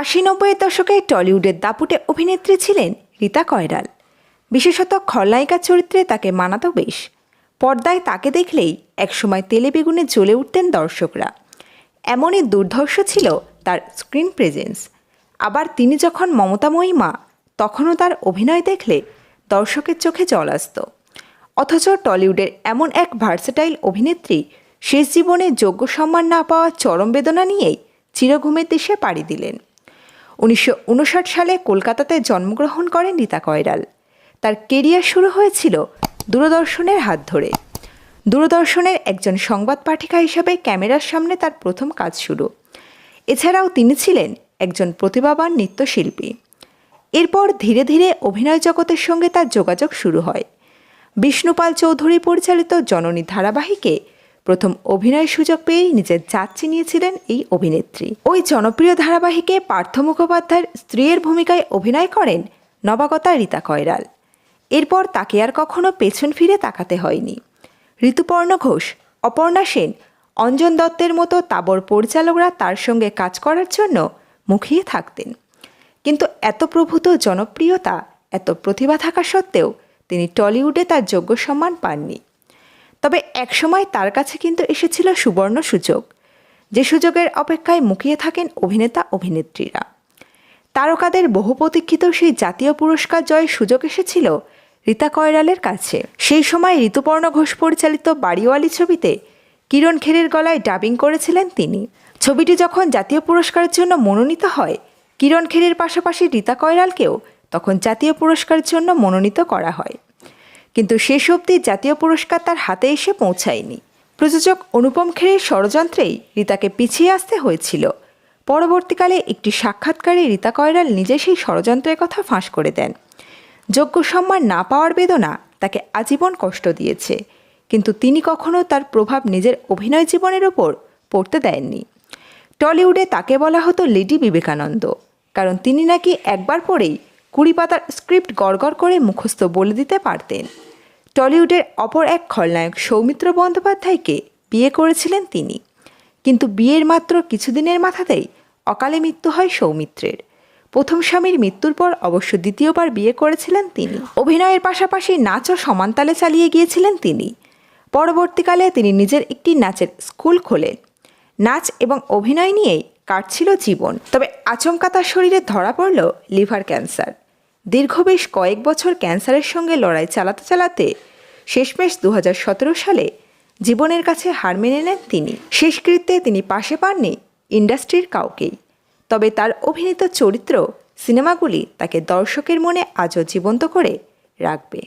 আশি নব্বইয়ের দশকে টলিউডের দাপুটে অভিনেত্রী ছিলেন রীতা কয়রাল। বিশেষত খলনায়িকার চরিত্রে তাকে মানাতো বেশ। পর্দায় তাকে দেখলেই একসময় তেলে বেগুনে জ্বলে উঠতেন দর্শকরা। এমনই দুর্ধর্ষ ছিল তার স্ক্রিন প্রেজেন্স। আবার তিনি যখন মমতাময়ী মা, তখনও তার অভিনয় দেখলে দর্শকের চোখে জল আসত। অথচ টলিউডের এমন এক ভার্সেটাইল অভিনেত্রী শেষ জীবনে যোগ্য সম্মান না পাওয়া চরম বেদনা নিয়েই চিরঘুমের দেশে পাড়ি দিলেন। উনিশশো উনষাট সালে কলকাতাতে জন্মগ্রহণ করেন রীতা কয়রাল। তার কেরিয়ার শুরু হয়েছিল দূরদর্শনের হাত ধরে। দূরদর্শনের একজন সংবাদ পাঠিকা হিসাবে ক্যামেরার সামনে তার প্রথম কাজ শুরু। এছাড়াও তিনি ছিলেন একজন প্রতিভাবান নৃত্যশিল্পী। এরপর ধীরে ধীরে অভিনয় জগতের সঙ্গে তার যোগাযোগ শুরু হয়। বিষ্ণুপাল চৌধুরী পরিচালিত জননী ধারাবাহিকে প্রথম অভিনয় সুযোগ পেয়েই নিজের জাত চিনিয়েছিলেন এই অভিনেত্রী। ওই জনপ্রিয় ধারাবাহিকে পার্থ মুখোপাধ্যায়ের স্ত্রীর ভূমিকায় অভিনয় করেন নবাগতা রীতা কয়রাল। এরপর তাকে আর কখনো পেছন ফিরে তাকাতে হয়নি। ঋতুপর্ণ ঘোষ, অপর্ণা সেন, অঞ্জন দত্তের মতো তাবর পরিচালকরা তার সঙ্গে কাজ করার জন্য মুখিয়ে থাকতেন। কিন্তু এত প্রভূত জনপ্রিয়তা, এত প্রতিভা থাকা সত্ত্বেও তিনি টলিউডে তার যোগ্য সম্মান পাননি। তবে একসময় তার কাছে কিন্তু এসেছিল সুবর্ণ সুযোগ, যে সুযোগের অপেক্ষায় মুখিয়ে থাকেন অভিনেতা অভিনেত্রীরা। তারকাদের বহু প্রতীক্ষিত সেই জাতীয় পুরস্কার জয়ের সুযোগ এসেছিল রীতা কয়রালের কাছে। সেই সময় ঋতুপর্ণ ঘোষ পরিচালিত বাড়িওয়ালি ছবিতে কিরণ খেরের গলায় ডাবিং করেছিলেন তিনি। ছবিটি যখন জাতীয় পুরস্কারের জন্য মনোনীত হয়, কিরণ খেরের পাশাপাশি রীতা কয়রালকেও তখন জাতীয় পুরস্কারের জন্য মনোনীত করা হয়। কিন্তু শেষ অবধি জাতীয় পুরস্কার তার হাতে এসে পৌঁছায়নি। প্রযোজক অনুপম খেরের ষড়যন্ত্রেই রীতাকে পিছিয়ে আসতে হয়েছিল। পরবর্তীকালে একটি সাক্ষাৎকারে রীতা কয়রাল নিজে সেই ষড়যন্ত্রের কথা ফাঁস করে দেন। যোগ্য সম্মান না পাওয়ার বেদনা তাকে আজীবন কষ্ট দিয়েছে, কিন্তু তিনি কখনো তার প্রভাব নিজের অভিনয় জীবনের ওপর পড়তে দেননি। টলিউডে তাকে বলা হতো লেডি বিবেকানন্দ, কারণ তিনি নাকি একবার পরেই কুড়ি পাতার স্ক্রিপ্ট গড়গড় করে মুখস্থ বলে দিতে পারতেন। টলিউডের অপর এক খলনায়ক সৌমিত্র বন্দ্যোপাধ্যায়কে বিয়ে করেছিলেন তিনি। কিন্তু বিয়ের মাত্র কিছুদিনের মাথাতেই অকালে মৃত্যু হয় সৌমিত্রের। প্রথম স্বামীর মৃত্যুর পর অবশ্য দ্বিতীয়বার বিয়ে করেছিলেন তিনি। অভিনয়ের পাশাপাশি নাচও সমানতালে চালিয়ে গিয়েছিলেন তিনি। পরবর্তীকালে তিনি নিজের একটি নাচের স্কুল খোলেন। নাচ এবং অভিনয় নিয়েই কাটছিল জীবন। তবে আচমকা তার শরীরে ধরা পড়ল লিভার ক্যান্সার। দীর্ঘ বেশ কয়েক বছর ক্যান্সারের সঙ্গে লড়াই চালাতে চালাতে শেষমেশ দু হাজার সতেরো সালে জীবনের কাছে হার মেনে নেন তিনি। শেষকৃত্যে তিনি পাশে পাননি ইন্ডাস্ট্রির কাউকেই। তবে তার অভিনীত চরিত্র সিনেমাগুলি তাকে দর্শকের মনে আজও জীবন্ত করে রাখবে।